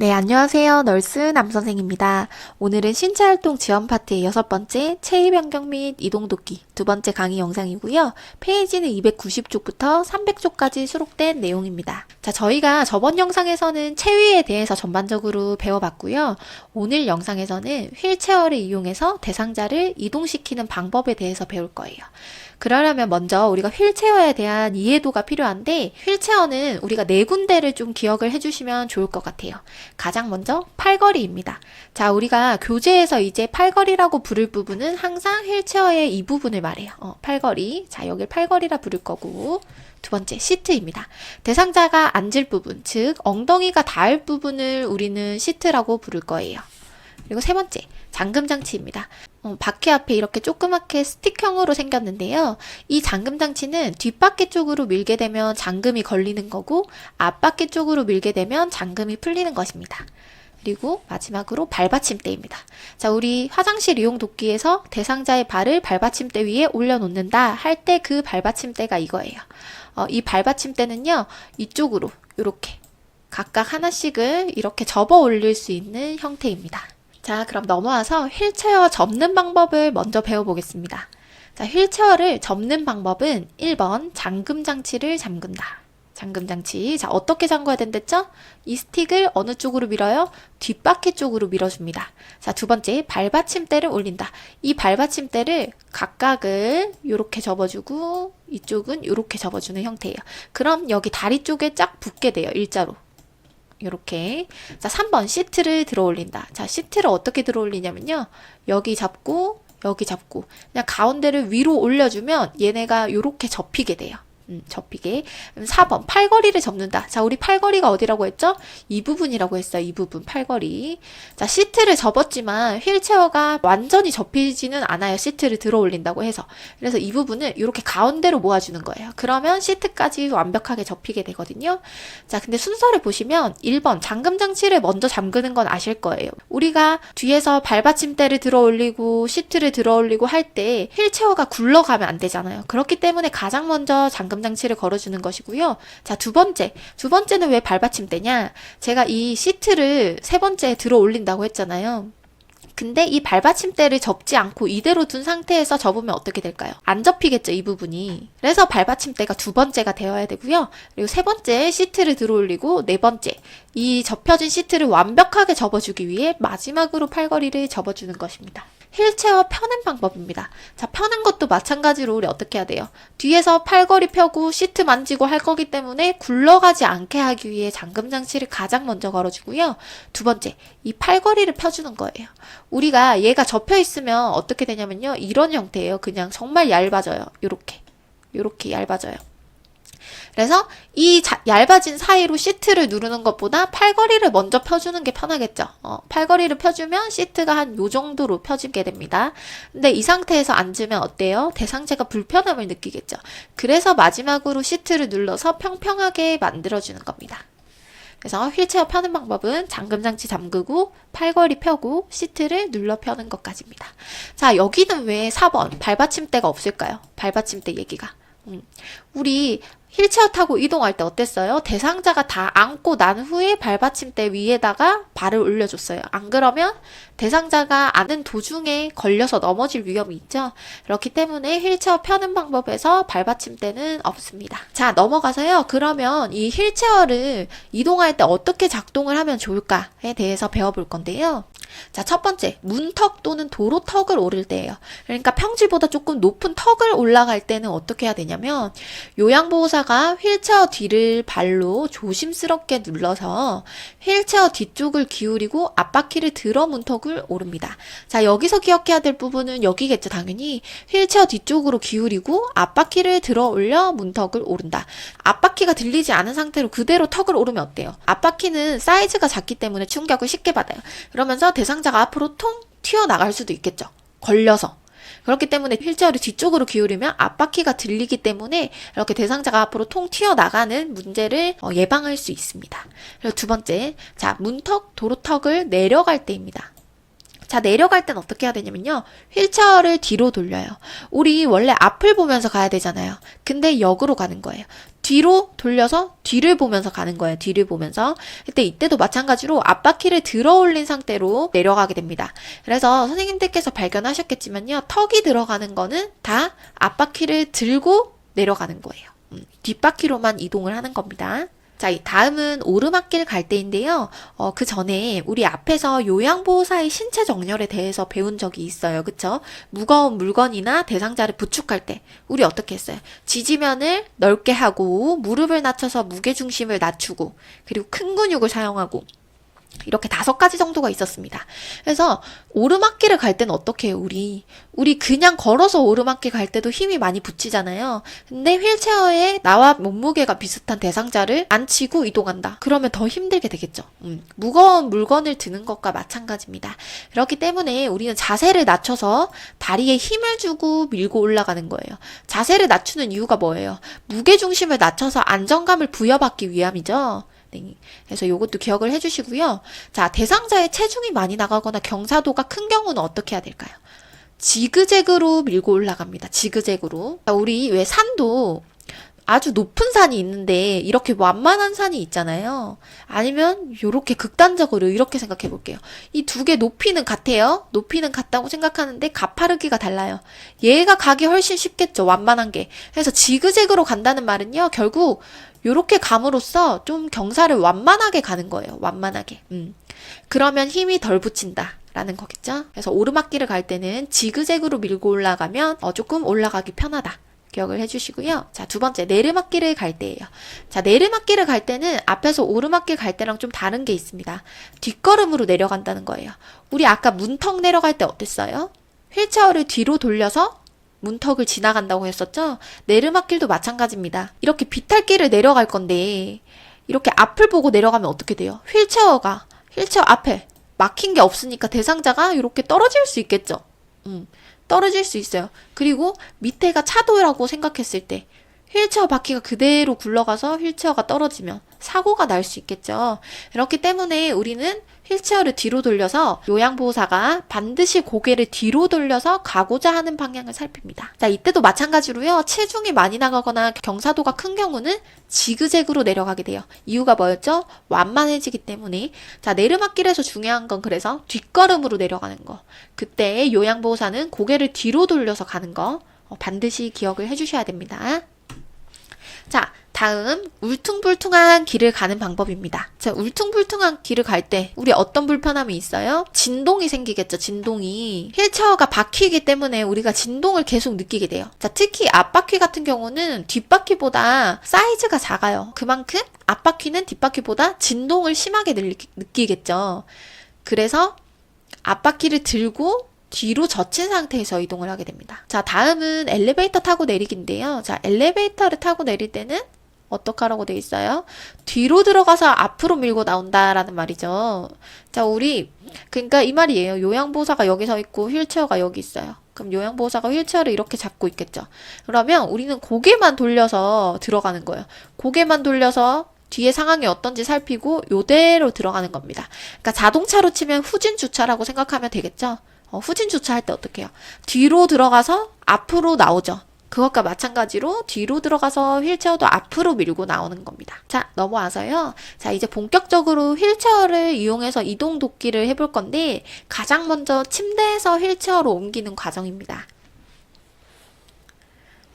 네, 안녕하세요. 널스 남선생입니다. 오늘은 신체활동 지원 파트의 여섯 번째 체위 변경 및 이동 돕기 두 번째 강의 영상이고요. 페이지는 290쪽부터 300쪽까지 수록된 내용입니다. 자, 저희가 저번 영상에서는 체위에 대해서 전반적으로 배워봤고요. 오늘 영상에서는 휠체어를 이용해서 대상자를 이동시키는 방법에 대해서 배울 거예요. 그러려면 먼저 우리가 휠체어에 대한 이해도가 필요한데 휠체어는 우리가 네 군데를 좀 기억을 해주시면 좋을 것 같아요. 가장 먼저 팔걸이입니다. 자, 우리가 교재에서 이제 팔걸이라고 부를 부분은 항상 휠체어의 이 부분을 말해요. 어, 팔걸이. 자, 여길 팔걸이라 부를 거고. 두 번째, 시트입니다. 대상자가 앉을 부분, 즉, 엉덩이가 닿을 부분을 우리는 시트라고 부를 거예요. 그리고 세 번째, 잠금 장치입니다. 어, 바퀴 앞에 이렇게 조그맣게 스틱형으로 생겼는데요. 이 잠금 장치는 뒷바퀴 쪽으로 밀게 되면 잠금이 걸리는 거고, 앞바퀴 쪽으로 밀게 되면 잠금이 풀리는 것입니다. 그리고 마지막으로 발받침대입니다. 자, 우리 화장실 이용 도끼에서 대상자의 발을 발받침대 위에 올려놓는다 할 때 그 발받침대가 이거예요. 어, 이 발받침대는요, 이쪽으로 이렇게 각각 하나씩을 이렇게 접어 올릴 수 있는 형태입니다. 자, 그럼 넘어와서 휠체어 접는 방법을 먼저 배워보겠습니다. 자, 휠체어를 접는 방법은 1번 잠금 장치를 잠근다. 잠금 장치. 자, 어떻게 잠궈야 된댔죠? 이 스틱을 어느 쪽으로 밀어요? 뒷바퀴 쪽으로 밀어줍니다. 자, 두 번째, 발받침대를 올린다. 이 발받침대를 각각을 이렇게 접어주고, 이쪽은 이렇게 접어주는 형태예요. 그럼 여기 다리 쪽에 쫙 붙게 돼요, 일자로. 이렇게. 자, 3번 시트를 들어 올린다. 자, 시트를 어떻게 들어 올리냐면요. 여기 잡고 여기 잡고 그냥 가운데를 위로 올려주면 얘네가 이렇게 접히게 돼요. 음, 접히게. 4번 팔걸이를 접는다. 자, 우리 팔걸이가 어디라고 했죠? 이 부분이라고 했어요. 이 부분 팔걸이. 자, 시트를 접었지만 휠체어가 완전히 접히지는 않아요. 시트를 들어 올린다고 해서. 그래서 이 부분을 이렇게 가운데로 모아주는 거예요. 그러면 시트까지 완벽하게 접히게 되거든요. 자, 근데 순서를 보시면 1번 잠금 장치를 먼저 잠그는 건 아실 거예요. 우리가 뒤에서 발받침대를 들어 올리고 시트를 들어 올리고 할 때 휠체어가 굴러가면 안 되잖아요. 그렇기 때문에 가장 먼저 잠금 장치를 걸어주는 것이고요. 자, 두 번째. 두 번째는 왜 발받침대냐? 제가 이 시트를 세 번째 들어 올린다고 했잖아요. 근데 이 발받침대를 접지 않고 이대로 둔 상태에서 접으면 어떻게 될까요? 안 접히겠죠, 이 부분이. 그래서 발받침대가 두 번째가 되어야 되고요. 그리고 세 번째 시트를 들어 올리고 네 번째 이 접혀진 시트를 완벽하게 접어주기 위해 마지막으로 팔걸이를 접어주는 것입니다. 휠체어 펴는 방법입니다. 자, 펴는 것도 마찬가지로 우리 어떻게 해야 돼요? 뒤에서 팔걸이 펴고 시트 만지고 할 거기 때문에 굴러가지 않게 하기 위해 잠금 장치를 가장 먼저 걸어주고요. 두 번째, 이 팔걸이를 펴주는 거예요. 우리가 얘가 접혀 있으면 어떻게 되냐면요. 이런 형태예요. 그냥 정말 얇아져요. 요렇게. 요렇게 얇아져요. 그래서 이 자- 얇아진 사이로 시트를 누르는 것보다 팔걸이를 먼저 펴주는 게 편하겠죠. 어, 팔걸이를 펴주면 시트가 한 요 정도로 펴지게 됩니다. 근데 이 상태에서 앉으면 어때요? 대상자가 불편함을 느끼겠죠. 그래서 마지막으로 시트를 눌러서 평평하게 만들어주는 겁니다. 그래서 휠체어 펴는 방법은 잠금 장치 잠그고 팔걸이 펴고 시트를 눌러 펴는 것까지입니다. 자, 여기는 왜 4번 발받침대가 없을까요? 발받침대 얘기가. 음, 우리 휠체어 타고 이동할 때 어땠어요? 대상자가 다 앉고 난 후에 발받침대 위에다가 발을 올려줬어요. 안 그러면 대상자가 앉는 도중에 걸려서 넘어질 위험이 있죠. 그렇기 때문에 휠체어 펴는 방법에서 발받침대는 없습니다. 자, 넘어가서요. 그러면 이 휠체어를 이동할 때 어떻게 작동을 하면 좋을까에 대해서 배워볼 건데요. 자, 첫 번째, 문턱 또는 도로턱을 오를 때예요. 그러니까 평지보다 조금 높은 턱을 올라갈 때는 어떻게 해야 되냐면 요양보호사가 휠체어 뒤를 발로 조심스럽게 눌러서 휠체어 뒤쪽을 기울이고 앞바퀴를 들어 문턱을 오릅니다. 자, 여기서 기억해야 될 부분은 여기겠죠, 당연히. 휠체어 뒤쪽으로 기울이고 앞바퀴를 들어 올려 문턱을 오른다. 앞바퀴가 들리지 않은 상태로 그대로 턱을 오르면 어때요? 앞바퀴는 사이즈가 작기 때문에 충격을 쉽게 받아요. 그러면서 대상자가 앞으로 통 튀어나갈 수도 있겠죠. 걸려서. 그렇기 때문에 휠체어를 뒤쪽으로 기울이면 앞바퀴가 들리기 때문에 이렇게 대상자가 앞으로 통 튀어나가는 문제를 어, 예방할 수 있습니다. 그리고 두 번째, 자, 문턱, 도로턱을 내려갈 때입니다. 자, 내려갈 땐 어떻게 해야 되냐면요. 휠체어를 뒤로 돌려요. 우리 원래 앞을 보면서 가야 되잖아요. 근데 역으로 가는 거예요. 뒤로 돌려서 뒤를 보면서 가는 거예요. 뒤를 보면서. 그때 이때도 마찬가지로 앞바퀴를 들어 올린 상태로 내려가게 됩니다. 그래서 선생님들께서 발견하셨겠지만요. 턱이 들어가는 거는 다 앞바퀴를 들고 내려가는 거예요. 음, 뒷바퀴로만 이동을 하는 겁니다. 자, 이 다음은 오르막길 갈 때인데요. 어, 그 전에 우리 앞에서 요양보호사의 신체 정렬에 대해서 배운 적이 있어요. 그쵸? 무거운 물건이나 대상자를 부축할 때, 우리 어떻게 했어요? 지지면을 넓게 하고, 무릎을 낮춰서 무게중심을 낮추고, 그리고 큰 근육을 사용하고, 이렇게 다섯 가지 정도가 있었습니다. 그래서 오르막길을 갈 때는 어떻게 해요, 우리? 우리 그냥 걸어서 오르막길 갈 때도 힘이 많이 붙이잖아요. 근데 휠체어에 나와 몸무게가 비슷한 대상자를 앉히고 이동한다. 그러면 더 힘들게 되겠죠. 음, 무거운 물건을 드는 것과 마찬가지입니다. 그렇기 때문에 우리는 자세를 낮춰서 다리에 힘을 주고 밀고 올라가는 거예요. 자세를 낮추는 이유가 뭐예요? 무게중심을 낮춰서 안정감을 부여받기 위함이죠. 네. 그래서 이것도 기억을 해주시고요. 자, 대상자의 체중이 많이 나가거나 경사도가 큰 경우는 어떻게 해야 될까요? 지그재그로 밀고 올라갑니다. 지그재그로. 자, 우리 왜 산도 아주 높은 산이 있는데 이렇게 완만한 산이 있잖아요. 아니면 이렇게 극단적으로 이렇게 생각해 볼게요. 이 두 개 높이는 같아요. 높이는 같다고 생각하는데 가파르기가 달라요. 얘가 가기 훨씬 쉽겠죠. 완만한 게. 그래서 지그재그로 간다는 말은요. 결국 요렇게 감으로써 좀 경사를 완만하게 가는 거예요. 완만하게. 음. 그러면 힘이 덜 붙인다. 라는 거겠죠. 그래서 오르막길을 갈 때는 지그재그로 밀고 올라가면 어, 조금 올라가기 편하다. 기억을 해주시고요. 자, 두 번째, 내리막길을 갈 때예요. 자, 내리막길을 갈 때는 앞에서 오르막길 갈 때랑 좀 다른 게 있습니다. 뒷걸음으로 내려간다는 거예요. 우리 아까 문턱 내려갈 때 어땠어요? 휠체어를 뒤로 돌려서 문턱을 지나간다고 했었죠? 내리막길도 마찬가지입니다. 이렇게 비탈길을 내려갈 건데, 이렇게 앞을 보고 내려가면 어떻게 돼요? 휠체어가, 휠체어 앞에 막힌 게 없으니까 대상자가 이렇게 떨어질 수 있겠죠? 음. 떨어질 수 있어요. 그리고 밑에가 차도라고 생각했을 때 휠체어 바퀴가 그대로 굴러가서 휠체어가 떨어지면 사고가 날 수 있겠죠. 그렇기 때문에 우리는 휠체어를 뒤로 돌려서 요양보호사가 반드시 고개를 뒤로 돌려서 가고자 하는 방향을 살핍니다. 자, 이때도 마찬가지로요. 체중이 많이 나가거나 경사도가 큰 경우는 지그재그로 내려가게 돼요. 이유가 뭐였죠? 완만해지기 때문에. 자, 내리막길에서 중요한 건 그래서 뒷걸음으로 내려가는 거. 그때 요양보호사는 고개를 뒤로 돌려서 가는 거 어, 반드시 기억을 해주셔야 됩니다. 자, 다음 울퉁불퉁한 길을 가는 방법입니다. 자, 울퉁불퉁한 길을 갈 때 우리 어떤 불편함이 있어요? 진동이 생기겠죠. 진동이 휠체어가 바퀴이기 때문에 우리가 진동을 계속 느끼게 돼요. 자, 특히 앞바퀴 같은 경우는 뒷바퀴보다 사이즈가 작아요. 그만큼 앞바퀴는 뒷바퀴보다 진동을 심하게 느끼겠죠. 그래서 앞바퀴를 들고 뒤로 젖힌 상태에서 이동을 하게 됩니다. 자, 다음은 엘리베이터 타고 내리기인데요. 자, 엘리베이터를 타고 내릴 때는 어떡하라고 돼 있어요? 뒤로 들어가서 앞으로 밀고 나온다라는 말이죠. 자, 우리 그러니까 이 말이에요. 요양보호사가 여기 서 있고 휠체어가 여기 있어요. 그럼 요양보호사가 휠체어를 이렇게 잡고 있겠죠. 그러면 우리는 고개만 돌려서 들어가는 거예요. 고개만 돌려서 뒤에 상황이 어떤지 살피고 요대로 들어가는 겁니다. 그러니까 자동차로 치면 후진 주차라고 생각하면 되겠죠. 어, 후진 주차할 때 어떻게 해요? 뒤로 들어가서 앞으로 나오죠. 그것과 마찬가지로 뒤로 들어가서 휠체어도 앞으로 밀고 나오는 겁니다. 자, 넘어와서요. 자, 이제 본격적으로 휠체어를 이용해서 이동 돕기를 해볼 건데, 가장 먼저 침대에서 휠체어로 옮기는 과정입니다.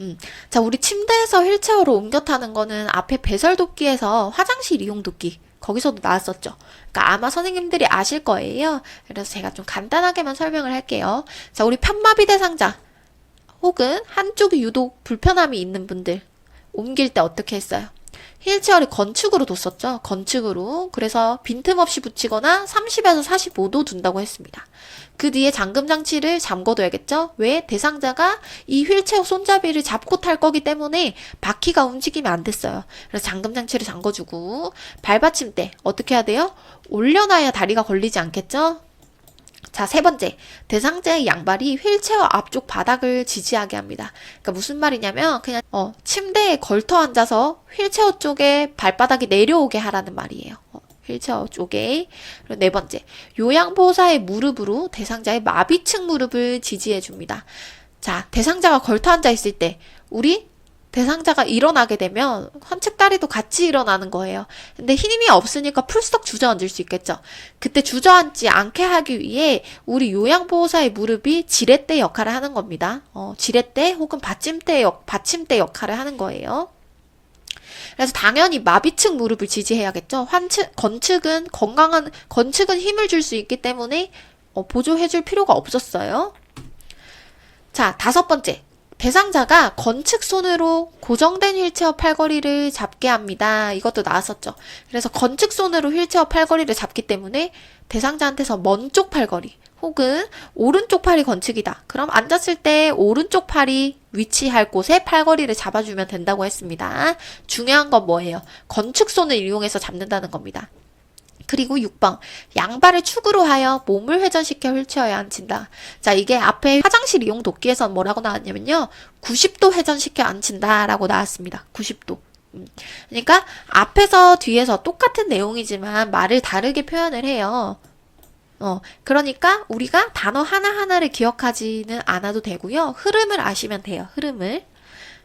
음, 자, 우리 침대에서 휠체어로 옮겨 타는 거는 앞에 배설 돕기에서 화장실 이용 돕기. 거기서도 나왔었죠. 그러니까 아마 선생님들이 아실 거예요. 그래서 제가 좀 간단하게만 설명을 할게요. 자, 우리 편마비 대상자. 혹은 한쪽이 유독 불편함이 있는 분들 옮길 때 어떻게 했어요? 휠체어를 건축으로 뒀었죠. 건축으로. 그래서 빈틈없이 붙이거나 30에서 45도 둔다고 했습니다. 그 뒤에 잠금 장치를 잠궈둬야겠죠? 왜? 대상자가 이 휠체어 손잡이를 잡고 탈 거기 때문에 바퀴가 움직이면 안 됐어요. 그래서 잠금 장치를 잠궈주고 발받침대 어떻게 해야 돼요? 올려놔야 다리가 걸리지 않겠죠? 자, 세 번째. 대상자의 양발이 휠체어 앞쪽 바닥을 지지하게 합니다. 그러니까 무슨 말이냐면 그냥 어, 침대에 걸터 앉아서 휠체어 쪽에 발바닥이 내려오게 하라는 말이에요. 어, 휠체어 쪽에. 그리고 네 번째, 요양보호사의 무릎으로 대상자의 마비층 무릎을 지지해 줍니다. 자, 대상자가 걸터 앉아 있을 때 우리 대상자가 일어나게 되면 환측다리도 같이 일어나는 거예요. 근데 힘이 없으니까 풀썩 주저앉을 수 있겠죠. 그때 주저앉지 않게 하기 위해 우리 요양보호사의 무릎이 지렛대 역할을 하는 겁니다. 어, 지렛대 혹은 받침대 역, 받침대 역할을 하는 거예요. 그래서 당연히 마비층 무릎을 지지해야겠죠. 환측, 건축은 건강한, 건축은 힘을 줄 수 있기 때문에 어, 보조해줄 필요가 없었어요. 자, 다섯 번째. 대상자가 건축 손으로 고정된 휠체어 팔걸이를 잡게 합니다. 이것도 나왔었죠. 그래서 건축 손으로 휠체어 팔걸이를 잡기 때문에 대상자한테서 먼 쪽 팔걸이 혹은 오른쪽 팔이 건축이다. 그럼 앉았을 때 오른쪽 팔이 위치할 곳에 팔걸이를 잡아주면 된다고 했습니다. 중요한 건 뭐예요? 건축 손을 이용해서 잡는다는 겁니다. 그리고 6번. 양발을 축으로 하여 몸을 회전시켜 휠체어에 앉힌다. 자, 이게 앞에 화장실 이용 도끼에선 뭐라고 나왔냐면요. 90도 회전시켜 앉힌다 라고 나왔습니다. 90도. 음. 그러니까 앞에서 뒤에서 똑같은 내용이지만 말을 다르게 표현을 해요. 어, 그러니까 우리가 단어 하나하나를 기억하지는 않아도 되고요. 흐름을 아시면 돼요. 흐름을.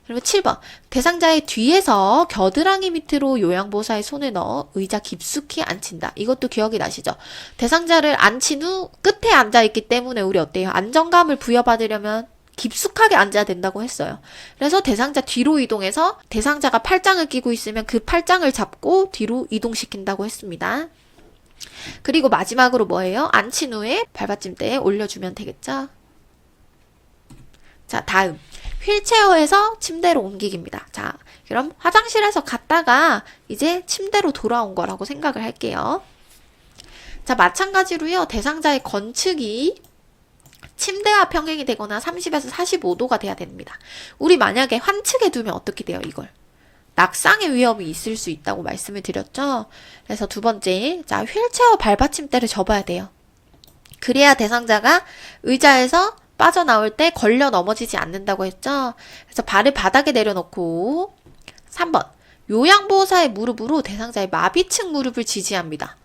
그리고 7번. 대상자의 뒤에서 겨드랑이 밑으로 요양보호사의 손을 넣어 의자 깊숙이 앉힌다. 이것도 기억이 나시죠? 대상자를 앉힌 후 끝에 앉아있기 때문에 우리 어때요? 안정감을 부여받으려면 깊숙하게 앉아야 된다고 했어요. 그래서 대상자 뒤로 이동해서 대상자가 팔짱을 끼고 있으면 그 팔짱을 잡고 뒤로 이동시킨다고 했습니다. 그리고 마지막으로 뭐예요? 앉힌 후에 발받침대에 올려주면 되겠죠? 자, 다음. 휠체어에서 침대로 옮기기입니다. 자, 그럼 화장실에서 갔다가 이제 침대로 돌아온 거라고 생각을 할게요. 자, 마찬가지로요. 대상자의 건축이 침대와 평행이 되거나 30에서 45도가 돼야 됩니다. 우리 만약에 환측에 두면 어떻게 돼요, 이걸? 낙상의 위험이 있을 수 있다고 말씀을 드렸죠. 그래서 두 번째, 자, 휠체어 발받침대를 접어야 돼요. 그래야 대상자가 의자에서 빠져나올 때 걸려 넘어지지 않는다고 했죠. 그래서 발을 바닥에 내려놓고 3번 요양보호사의 무릎으로 대상자의 마비층 무릎을 지지합니다.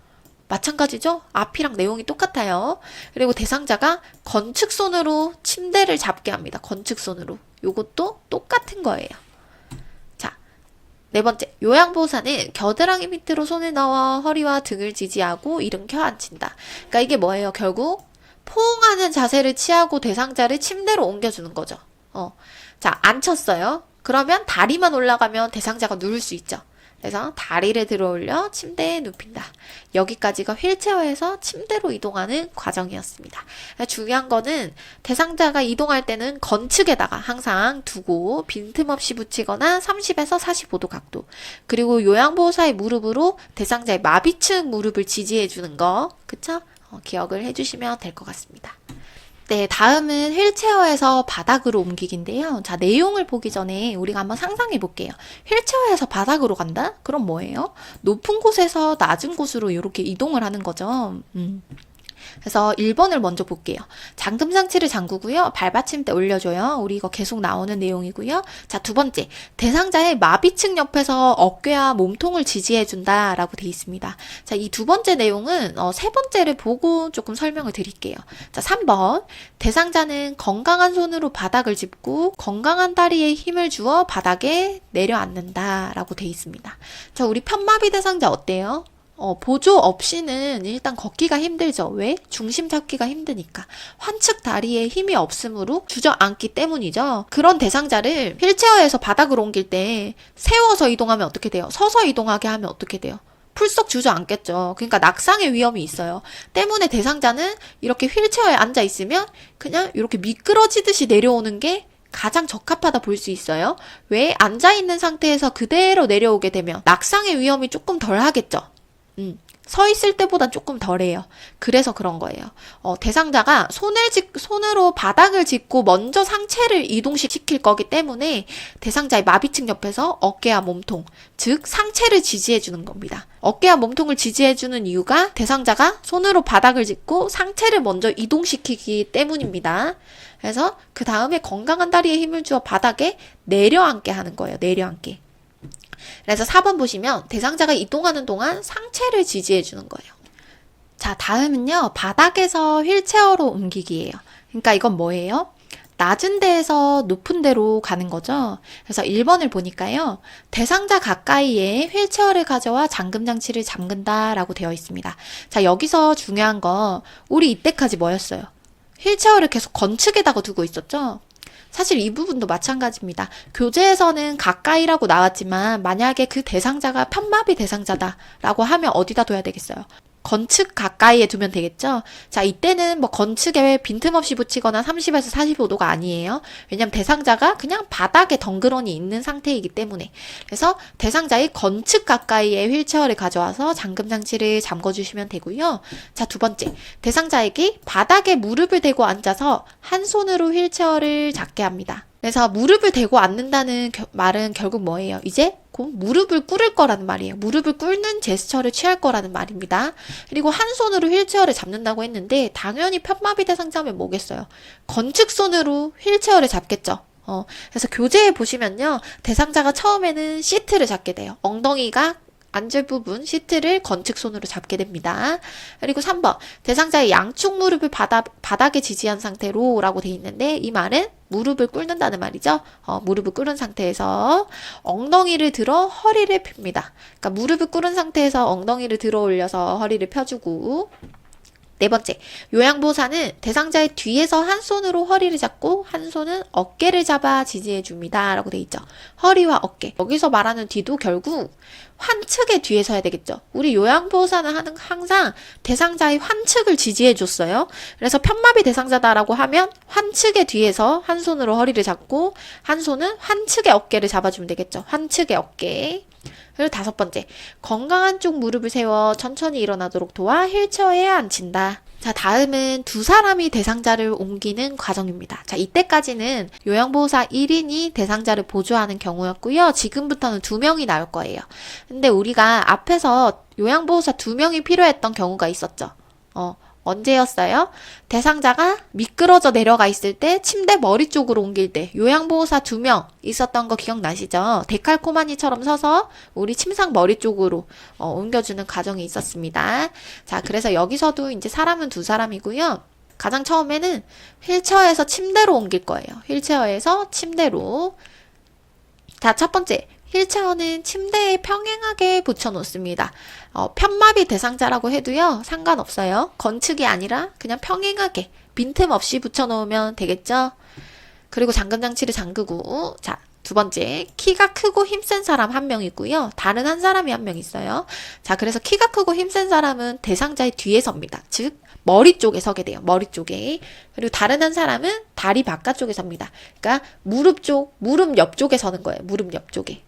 마찬가지죠? 앞이랑 내용이 똑같아요. 그리고 대상자가 건축손으로 침대를 잡게 합니다. 건축손으로. 요것도 똑같은 거예요. 자, 네 번째. 요양보호사는 겨드랑이 밑으로 손을 넣어 허리와 등을 지지하고 일으켜 앉힌다. 그러니까 이게 뭐예요? 결국 포옹하는 자세를 취하고 대상자를 침대로 옮겨주는 거죠. 어. 자, 앉혔어요. 그러면 다리만 올라가면 대상자가 누울 수 있죠. 그래서 다리를 들어 올려 침대에 눕힌다. 여기까지가 휠체어에서 침대로 이동하는 과정이었습니다. 중요한 거는 대상자가 이동할 때는 건축에다가 항상 두고 빈틈없이 붙이거나 30에서 45도 각도. 그리고 요양보호사의 무릎으로 대상자의 마비층 무릎을 지지해 주는 거. 그쵸? 어, 기억을 해주시면 될 것 같습니다. 네, 다음은 휠체어에서 바닥으로 옮기기인데요. 자, 내용을 보기 전에 우리가 한번 상상해 볼게요. 휠체어에서 바닥으로 간다? 그럼 뭐예요? 높은 곳에서 낮은 곳으로 이렇게 이동을 하는 거죠. 음. 그래서 1번을 먼저 볼게요. 잠금 장치를 잠그고요. 발받침대 올려줘요. 우리 이거 계속 나오는 내용이고요. 자, 두 번째. 대상자의 마비층 옆에서 어깨와 몸통을 지지해준다 라고 돼 있습니다. 자, 이 두 번째 내용은 어, 세 번째를 보고 조금 설명을 드릴게요. 자, 3번. 대상자는 건강한 손으로 바닥을 짚고 건강한 다리에 힘을 주어 바닥에 내려앉는다 라고 돼 있습니다. 자, 우리 편마비 대상자 어때요? 어, 보조 없이는 일단 걷기가 힘들죠. 왜? 중심 잡기가 힘드니까. 환측 다리에 힘이 없으므로 주저앉기 때문이죠. 그런 대상자를 휠체어에서 바닥으로 옮길 때 세워서 이동하면 어떻게 돼요? 서서 이동하게 하면 어떻게 돼요? 풀썩 주저앉겠죠. 그러니까 낙상의 위험이 있어요. 때문에 대상자는 이렇게 휠체어에 앉아 있으면 그냥 이렇게 미끄러지듯이 내려오는 게 가장 적합하다 볼 수 있어요. 왜? 앉아 있는 상태에서 그대로 내려오게 되면 낙상의 위험이 조금 덜 하겠죠. 음, 서 있을 때보다 조금 덜해요. 그래서 그런 거예요. 어, 대상자가 손을 짚, 손으로 바닥을 짚고 먼저 상체를 이동시킬 거기 때문에 대상자의 마비층 옆에서 어깨와 몸통, 즉 상체를 지지해 주는 겁니다. 어깨와 몸통을 지지해 주는 이유가 대상자가 손으로 바닥을 짚고 상체를 먼저 이동시키기 때문입니다. 그래서 그 다음에 건강한 다리에 힘을 주어 바닥에 내려앉게 하는 거예요. 내려앉게. 그래서 4번 보시면 대상자가 이동하는 동안 상체를 지지해 주는 거예요. 자, 다음은요. 바닥에서 휠체어로 옮기기예요. 그러니까 이건 뭐예요? 낮은 데에서 높은 데로 가는 거죠. 그래서 1번을 보니까요. 대상자 가까이에 휠체어를 가져와 잠금 장치를 잠근다라고 되어 있습니다. 자, 여기서 중요한 거 우리 이때까지 뭐였어요? 휠체어를 계속 건축에다가 두고 있었죠. 사실 이 부분도 마찬가지입니다. 교재에서는 가까이라고 나왔지만 만약에 그 대상자가 편마비 대상자다라고 하면 어디다 둬야 되겠어요? 건축 가까이에 두면 되겠죠? 자, 이때는 뭐 건축에 빈틈없이 붙이거나 30에서 45도가 아니에요. 왜냐면 대상자가 그냥 바닥에 덩그러니 있는 상태이기 때문에. 그래서 대상자의 건축 가까이에 휠체어를 가져와서 잠금 장치를 잠궈 주시면 되고요. 자, 두 번째. 대상자에게 바닥에 무릎을 대고 앉아서 한 손으로 휠체어를 잡게 합니다. 그래서 무릎을 대고 앉는다는 겨- 말은 결국 뭐예요? 이제 곧 무릎을 꿇을 거라는 말이에요. 무릎을 꿇는 제스처를 취할 거라는 말입니다. 그리고 한 손으로 휠체어를 잡는다고 했는데 당연히 편마비 대상자면 뭐겠어요? 건축손으로 휠체어를 잡겠죠. 어, 그래서 교재에 보시면요. 대상자가 처음에는 시트를 잡게 돼요. 엉덩이가 앉을 부분 시트를 건축손으로 잡게 됩니다. 그리고 3번 대상자의 양쪽 무릎을 바닥, 바닥에 지지한 상태로 라고 돼 있는데 이 말은 무릎을 꿇는다는 말이죠. 어, 무릎을 꿇은 상태에서 엉덩이를 들어 허리를 핍니다. 그러니까 무릎을 꿇은 상태에서 엉덩이를 들어 올려서 허리를 펴주고 네 번째, 요양보호사는 대상자의 뒤에서 한 손으로 허리를 잡고 한 손은 어깨를 잡아 지지해 줍니다. 라고 돼 있죠. 허리와 어깨. 여기서 말하는 뒤도 결국 환측의 뒤에 서야 되겠죠. 우리 요양보호사는 항상 대상자의 환측을 지지해 줬어요. 그래서 편마비 대상자다라고 하면 환측의 뒤에서 한 손으로 허리를 잡고 한 손은 환측의 어깨를 잡아주면 되겠죠. 환측의 어깨. 그리고 다섯 번째, 건강한 쪽 무릎을 세워 천천히 일어나도록 도와 휠체어에 앉힌다. 자, 다음은 두 사람이 대상자를 옮기는 과정입니다. 자, 이때까지는 요양보호사 1인이 대상자를 보조하는 경우였고요. 지금부터는 두 명이 나올 거예요. 근데 우리가 앞에서 요양보호사 두 명이 필요했던 경우가 있었죠. 어, 언제였어요? 대상자가 미끄러져 내려가 있을 때 침대 머리 쪽으로 옮길 때 요양보호사 두 명 있었던 거 기억나시죠? 데칼코마니처럼 서서 우리 침상 머리 쪽으로 어, 옮겨주는 과정이 있었습니다. 자, 그래서 여기서도 이제 사람은 두 사람이고요. 가장 처음에는 휠체어에서 침대로 옮길 거예요. 휠체어에서 침대로. 자, 첫 번째. 휠체어는 침대에 평행하게 붙여놓습니다. 어, 편마비 대상자라고 해도요, 상관없어요. 건축이 아니라 그냥 평행하게 빈틈 없이 붙여놓으면 되겠죠? 그리고 잠금 장치를 잠그고, 자, 두 번째, 키가 크고 힘센 사람 한 명 있고요. 다른 한 사람이 한 명 있어요. 자, 그래서 키가 크고 힘센 사람은 대상자의 뒤에 섭니다. 즉, 머리 쪽에 서게 돼요. 머리 쪽에. 그리고 다른 한 사람은 다리 바깥쪽에 섭니다. 그러니까 무릎 쪽, 무릎 옆쪽에 서는 거예요. 무릎 옆쪽에.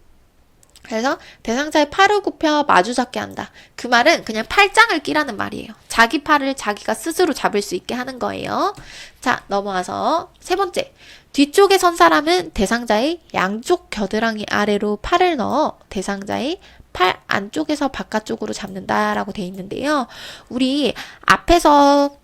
그래서 대상자의 팔을 굽혀 마주 잡게 한다. 그 말은 그냥 팔짱을 끼라는 말이에요. 자기 팔을 자기가 스스로 잡을 수 있게 하는 거예요. 자, 넘어와서 세 번째. 뒤쪽에 선 사람은 대상자의 양쪽 겨드랑이 아래로 팔을 넣어 대상자의 팔 안쪽에서 바깥쪽으로 잡는다라고 돼 있는데요. 우리 앞에서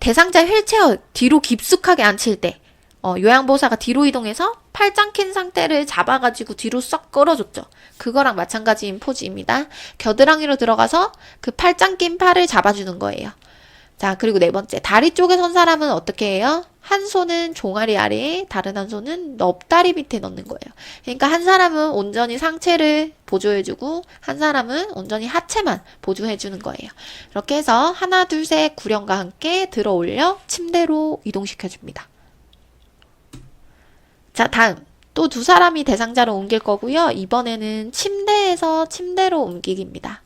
대상자 휠체어 뒤로 깊숙하게 앉힐 때 어, 요양보호사가 뒤로 이동해서 팔짱 낀 상태를 잡아가지고 뒤로 썩 끌어줬죠. 그거랑 마찬가지인 포즈입니다. 겨드랑이로 들어가서 그 팔짱 낀 팔을 잡아주는 거예요. 자, 그리고 네 번째. 다리 쪽에 선 사람은 어떻게 해요? 한 손은 종아리 아래에, 다른 한 손은 넙다리 밑에 넣는 거예요. 그러니까 한 사람은 온전히 상체를 보조해주고, 한 사람은 온전히 하체만 보조해주는 거예요. 이렇게 해서 하나, 둘, 셋 구령과 함께 들어 올려 침대로 이동시켜줍니다. 자, 다음. 또 두 사람이 대상자로 옮길 거고요. 이번에는 침대에서 침대로 옮기기입니다.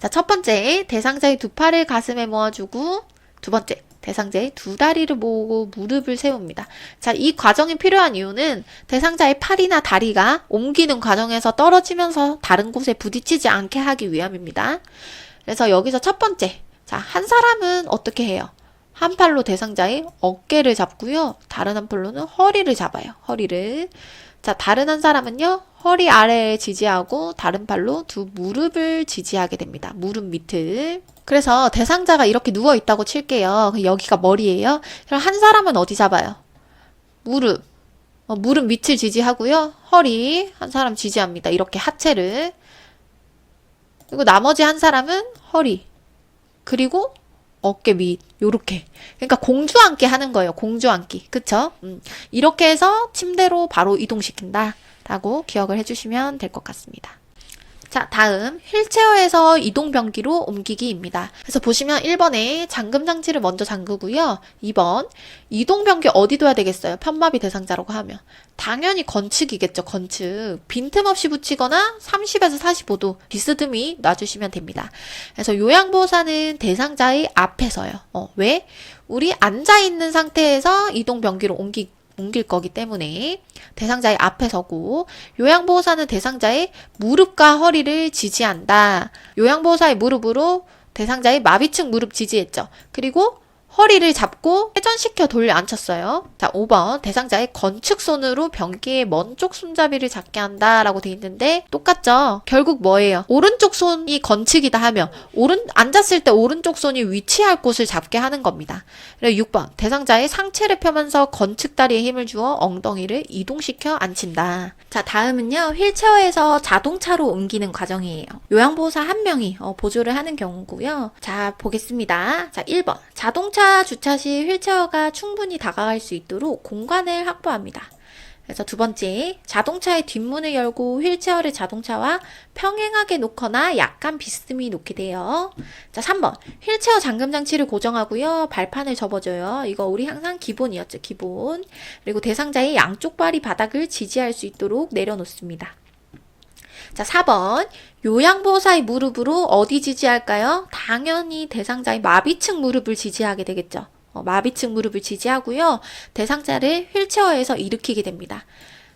자, 첫 번째. 대상자의 두 팔을 가슴에 모아주고, 두 번째. 대상자의 두 다리를 모으고 무릎을 세웁니다. 자, 이 과정이 필요한 이유는 대상자의 팔이나 다리가 옮기는 과정에서 떨어지면서 다른 곳에 부딪히지 않게 하기 위함입니다. 그래서 여기서 첫 번째. 자, 한 사람은 어떻게 해요? 한 팔로 대상자의 어깨를 잡고요. 다른 한 팔로는 허리를 잡아요. 허리를. 자, 다른 한 사람은요. 허리 아래에 지지하고 다른 팔로 두 무릎을 지지하게 됩니다. 무릎 밑을. 그래서 대상자가 이렇게 누워 있다고 칠게요. 여기가 머리예요. 그럼 한 사람은 어디 잡아요? 무릎. 어, 무릎 밑을 지지하고요. 허리 한 사람 지지합니다. 이렇게 하체를. 그리고 나머지 한 사람은 허리. 그리고 어깨 밑 요렇게. 그러니까 공주 앉기 하는 거예요. 공주 앉기. 그쵸? 음, 이렇게 해서 침대로 바로 이동시킨다 라고 기억을 해주시면 될 것 같습니다 자 다음. 휠체어에서 이동변기로 옮기기입니다. 그래서 보시면 1번에 잠금 장치를 먼저 잠그고요. 2번 이동변기 어디 둬야 되겠어요? 편마비 대상자라고 하면. 당연히 건축이겠죠 건축. 빈틈없이 붙이거나 30에서 45도 비스듬히 놔주시면 됩니다. 그래서 요양보호사는 대상자의 앞에서요. 어, 왜? 우리 앉아 있는 상태에서 이동 변기로 옮기 옮길 거기 때문에 대상자의 앞에 서고 요양보호사는 대상자의 무릎과 허리를 지지한다. 요양보호사의 무릎으로 대상자의 마비층 무릎 지지했죠. 그리고 허리를 잡고 회전시켜 돌려 앉혔어요. 자, 5번. 대상자의 건축손으로 변기의 먼 쪽 손잡이를 잡게 한다 라고 돼 있는데 똑같죠? 결국 뭐예요? 오른쪽 손이 건축이다 하면 오른 앉았을 때 오른쪽 손이 위치할 곳을 잡게 하는 겁니다. 그리고 6번. 대상자의 상체를 펴면서 건축 다리에 힘을 주어 엉덩이를 이동시켜 앉힌다. 자, 다음은요. 휠체어에서 자동차로 옮기는 과정이에요. 요양보호사 한 명이 어, 보조를 하는 경우고요. 자, 보겠습니다. 자, 1번. 자동차 주차 시 휠체어가 충분히 다가갈 수 있도록 공간을 확보합니다. 그래서 두 번째, 자동차의 뒷문을 열고 휠체어를 자동차와 평행하게 놓거나 약간 비스듬히 놓게 돼요. 자, 3번. 휠체어 잠금 장치를 고정하고요. 발판을 접어줘요. 이거 우리 항상 기본이었죠, 기본. 그리고 대상자의 양쪽 발이 바닥을 지지할 수 있도록 내려놓습니다. 자, 4번. 요양보호사의 무릎으로 어디 지지할까요? 당연히 대상자의 마비층 무릎을 지지하게 되겠죠. 어, 마비층 무릎을 지지하고요. 대상자를 휠체어에서 일으키게 됩니다.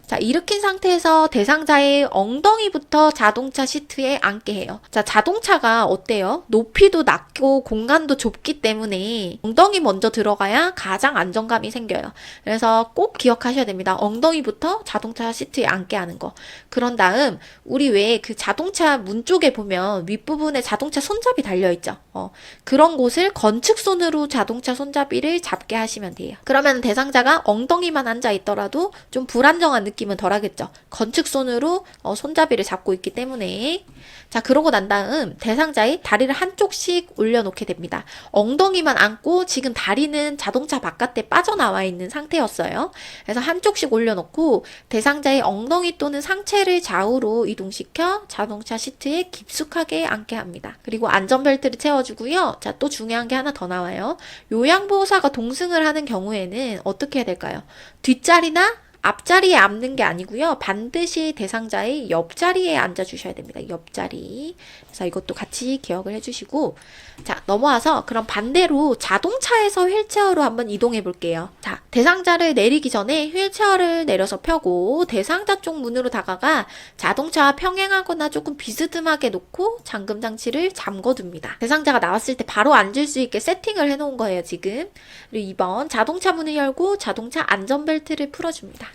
자, 일으킨 상태에서 대상자의 엉덩이부터 자동차 시트에 앉게 해요. 자, 자동차가 어때요? 높이도 낮고 공간도 좁기 때문에 엉덩이 먼저 들어가야 가장 안정감이 생겨요. 그래서 꼭 기억하셔야 됩니다. 엉덩이부터 자동차 시트에 앉게 하는 거. 그런 다음, 우리 왜 그 자동차 문 쪽에 보면 윗부분에 자동차 손잡이 달려 있죠. 어, 그런 곳을 건축손으로 자동차 손잡이를 잡게 하시면 돼요. 그러면 대상자가 엉덩이만 앉아 있더라도 좀 불안정한 느낌 은 덜하겠죠. 건축손으로 어, 손잡이를 잡고 있기 때문에. 자, 그러고 난 다음 대상자의 다리를 한쪽씩 올려놓게 됩니다. 엉덩이만 안고 지금 다리는 자동차 바깥에 빠져나와 있는 상태였어요. 그래서 한쪽씩 올려놓고 대상자의 엉덩이 또는 상체를 좌우로 이동시켜 자동차 시트에 깊숙하게 앉게 합니다. 그리고 안전벨트를 채워주고요. 자, 또 중요한 게 하나 더 나와요. 요양보호사가 동승을 하는 경우에는 어떻게 해야 될까요? 뒷자리나 앞자리에 앉는 게 아니고요. 반드시 대상자의 옆자리에 앉아 주셔야 됩니다. 옆자리. 그래서 이것도 같이 기억을 해 주시고 자, 넘어와서 그럼 반대로 자동차에서 휠체어로 한번 이동해 볼게요. 자, 대상자를 내리기 전에 휠체어를 내려서 펴고 대상자 쪽 문으로 다가가 자동차와 평행하거나 조금 비스듬하게 놓고 잠금 장치를 잠궈 둡니다. 대상자가 나왔을 때 바로 앉을 수 있게 세팅을 해 놓은 거예요, 지금. 그리고 2번 자동차 문을 열고 자동차 안전벨트를 풀어 줍니다.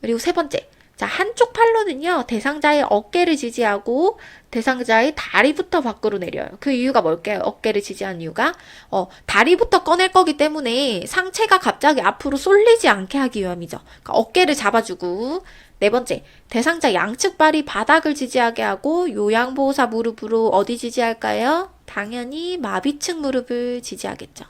그리고 세 번째. 자, 한쪽 팔로는요, 대상자의 어깨를 지지하고 대상자의 다리부터 밖으로 내려요. 그 이유가 뭘까요? 어깨를 지지한 이유가, 어, 다리부터 꺼낼 거기 때문에 상체가 갑자기 앞으로 쏠리지 않게 하기 위함이죠. 그러니까 어깨를 잡아주고, 네 번째, 대상자 양측 발이 바닥을 지지하게 하고, 요양보호사 무릎으로 어디 지지할까요? 당연히 마비층 무릎을 지지하겠죠.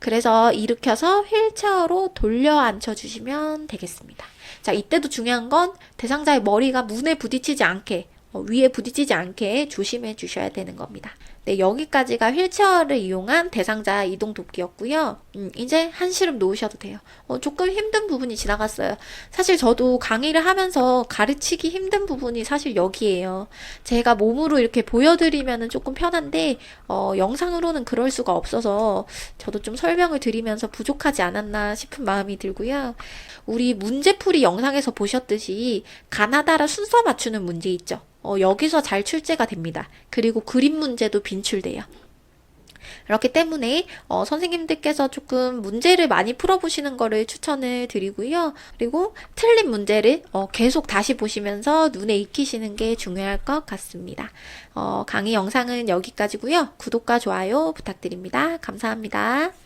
그래서 일으켜서 휠체어로 돌려 앉혀주시면 되겠습니다. 자, 이때도 중요한 건 대상자의 머리가 문에 부딪히지 않게, 어, 위에 부딪히지 않게 조심해 주셔야 되는 겁니다. 네, 여기까지가 휠체어를 이용한 대상자 이동 돕기였고요. 음, 이제 한시름 놓으셔도 돼요. 어, 조금 힘든 부분이 지나갔어요. 사실 저도 강의를 하면서 가르치기 힘든 부분이 사실 여기에요. 제가 몸으로 이렇게 보여드리면 조금 편한데, 어, 영상으로는 그럴 수가 없어서 저도 좀 설명을 드리면서 부족하지 않았나 싶은 마음이 들고요. 우리 문제풀이 영상에서 보셨듯이 가나다라 순서 맞추는 문제 있죠. 어, 여기서 잘 출제가 됩니다. 그리고 그림 문제도 빈출돼요. 그렇기 때문에 어, 선생님들께서 조금 문제를 많이 풀어보시는 거를 추천을 드리고요. 그리고 틀린 문제를 어, 계속 다시 보시면서 눈에 익히시는 게 중요할 것 같습니다. 어, 강의 영상은 여기까지고요. 구독과 좋아요 부탁드립니다. 감사합니다.